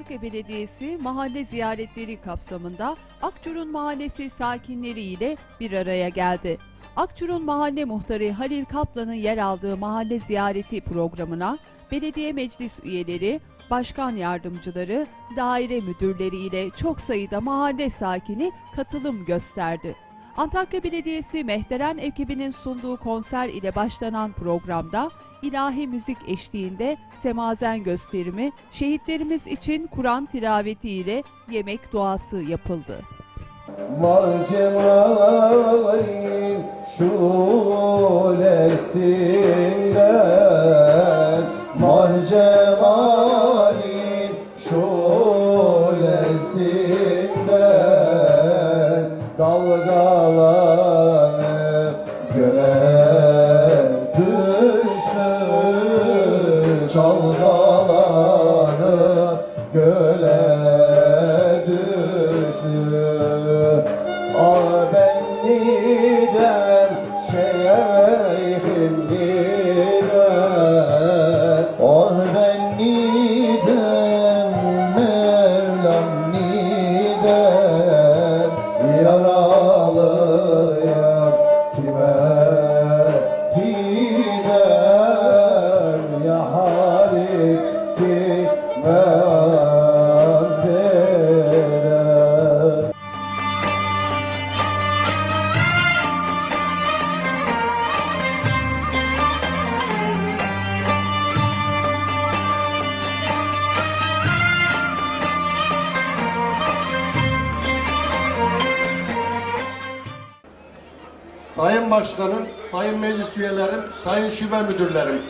Antakya Belediyesi mahalle ziyaretleri kapsamında Akçurun Mahallesi sakinleri ile bir araya geldi. Akçurun Mahalle Muhtarı Halil Kaplan'ın yer aldığı mahalle ziyareti programına belediye meclis üyeleri, başkan yardımcıları, daire müdürleri ile çok sayıda mahalle sakini katılım gösterdi. Antakya Belediyesi Mehteren ekibinin sunduğu konser ile başlanan programda ilahi müzik eşliğinde semazen gösterimi, şehitlerimiz için Kur'an tilaveti ile yemek duası yapıldı. Macemalin şulesinden Dalgalanıp göle düştü Çalgalanıp göle düştü Ah ben nidem şeyhim nidem Sayın Başkanım, Sayın Meclis Üyelerim, Sayın Şube Müdürlerim.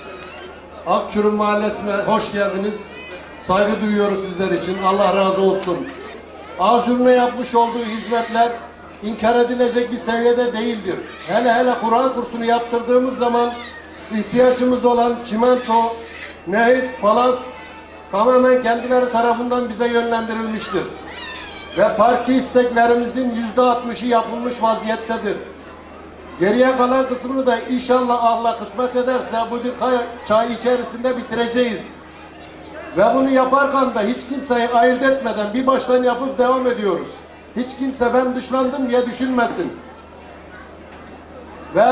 Akçurun Mahallesi'ne hoş geldiniz. Saygı duyuyoruz sizler için. Allah razı olsun. Akçurun'a yapmış olduğu hizmetler inkar edilecek bir seviyede değildir. Hele hele Kur'an kursunu yaptırdığımız zaman ihtiyacımız olan çimento, nehit, palas tamamen kendileri tarafından bize yönlendirilmiştir. Ve parki isteklerimizin yüzde altmışı yapılmış vaziyettedir. Geriye kalan kısmını da inşallah Allah kısmet ederse bu birkaç ay içerisinde bitireceğiz. Ve bunu yaparken de hiç kimseyi ayırt etmeden bir baştan yapıp devam ediyoruz. Hiç kimse ben dışlandım diye düşünmesin. Ve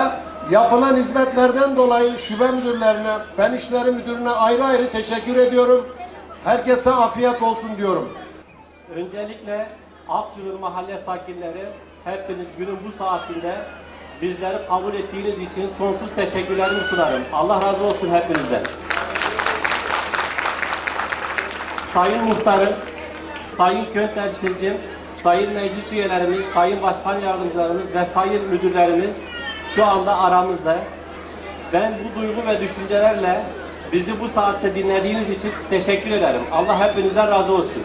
yapılan hizmetlerden dolayı şube müdürlerine, fen işleri müdürüne ayrı ayrı teşekkür ediyorum. Herkese afiyet olsun diyorum. Öncelikle Akçurun mahalle sakinleri hepiniz günün bu saatinde bizleri kabul ettiğiniz için sonsuz teşekkürlerimi sunarım. Allah razı olsun hepinizden. Sayın Muhtarım, Sayın Köy Temsilcim, Sayın Meclis Üyelerimiz, Sayın Başkan Yardımcılarımız ve Sayın Müdürlerimiz şu anda aramızda. Ben bu duygu ve düşüncelerle bizi bu saatte dinlediğiniz için teşekkür ederim. Allah hepinizden razı olsun.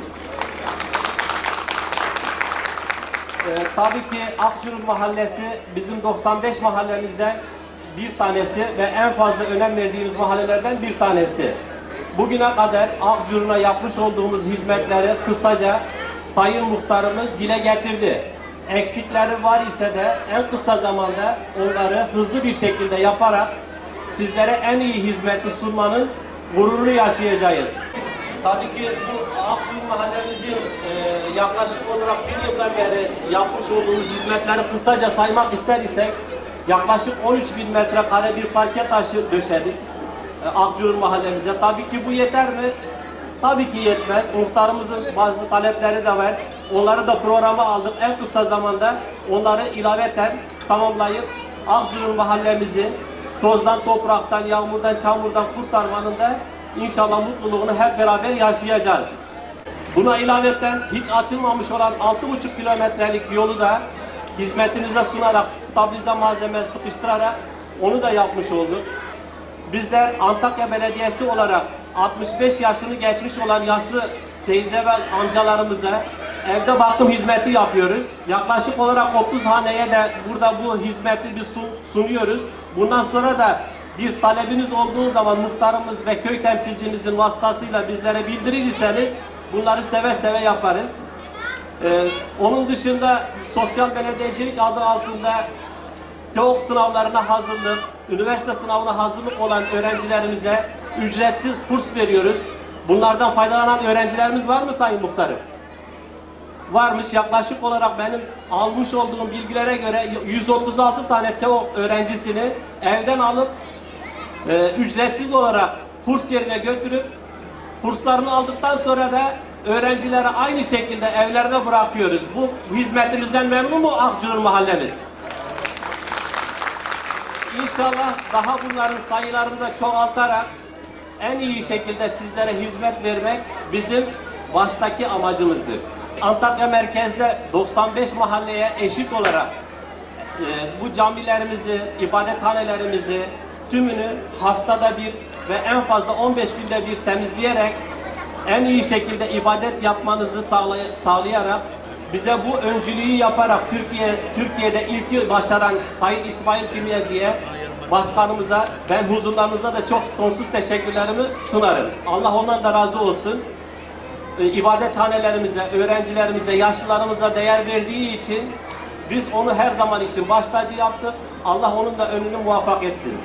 Ee, tabii ki Akçurun Mahallesi bizim 95 mahallemizden bir tanesi ve en fazla önem verdiğimiz mahallelerden bir tanesi. Bugüne kadar Akçurun'a yapmış olduğumuz hizmetleri kısaca Sayın Muhtarımız dile getirdi. Eksikleri var ise de en kısa zamanda onları hızlı bir şekilde yaparak sizlere en iyi hizmeti sunmanın gururunu yaşayacağız. Tabii ki bu Akçul mahallemizin e, yaklaşık olarak bir yıldan beri yapmış olduğumuz hizmetleri kısaca saymak ister isek yaklaşık 13 bin metrekare bir parke taşı döşedik e, Akçul mahallemize. Tabii ki bu yeter mi? Tabii ki yetmez. Muhtarımızın bazı talepleri de var. Onları da programa aldık. En kısa zamanda onları ilaveten tamamlayıp Akçul mahallemizi tozdan, topraktan, yağmurdan, çamurdan kurtarmanın da inşallah mutluluğunu hep beraber yaşayacağız. Buna ilaveten hiç açılmamış olan 6,5 kilometrelik yolu da hizmetinize sunarak, stabilize malzeme sıkıştırarak onu da yapmış olduk. Bizler Antakya Belediyesi olarak 65 yaşını geçmiş olan yaşlı teyze ve amcalarımıza evde bakım hizmeti yapıyoruz. Yaklaşık olarak 30 haneye de burada bu hizmeti biz sun- sunuyoruz. Bundan sonra da bir talebiniz olduğu zaman muhtarımız ve köy temsilcimizin vasıtasıyla bizlere bildirirseniz bunları seve seve yaparız. Ee, onun dışında sosyal belediyecilik adı altında TEOK sınavlarına hazırlık, üniversite sınavına hazırlık olan öğrencilerimize ücretsiz kurs veriyoruz. Bunlardan faydalanan öğrencilerimiz var mı Sayın Muhtarım? Varmış. Yaklaşık olarak benim almış olduğum bilgilere göre 136 tane TEO öğrencisini evden alıp e, ücretsiz olarak kurs yerine götürüp kurslarını aldıktan sonra da öğrencilere aynı şekilde evlerine bırakıyoruz. Bu, hizmetimizden memnun mu Akçurun mahallemiz? İnşallah daha bunların sayılarını da çoğaltarak en iyi şekilde sizlere hizmet vermek bizim baştaki amacımızdır. Antakya merkezde 95 mahalleye eşit olarak e, bu camilerimizi, ibadethanelerimizi tümünü haftada bir ve en fazla 15 günde bir temizleyerek en iyi şekilde ibadet yapmanızı sağlay- sağlayarak bize bu öncülüğü yaparak Türkiye Türkiye'de ilk başaran Sayın İsmail Kimyacı'ya başkanımıza ben huzurlarınızda da çok sonsuz teşekkürlerimi sunarım. Allah ondan da razı olsun. E, ibadethanelerimize, öğrencilerimize, yaşlılarımıza değer verdiği için biz onu her zaman için baş tacı yaptık. Allah onun da önünü muvaffak etsin.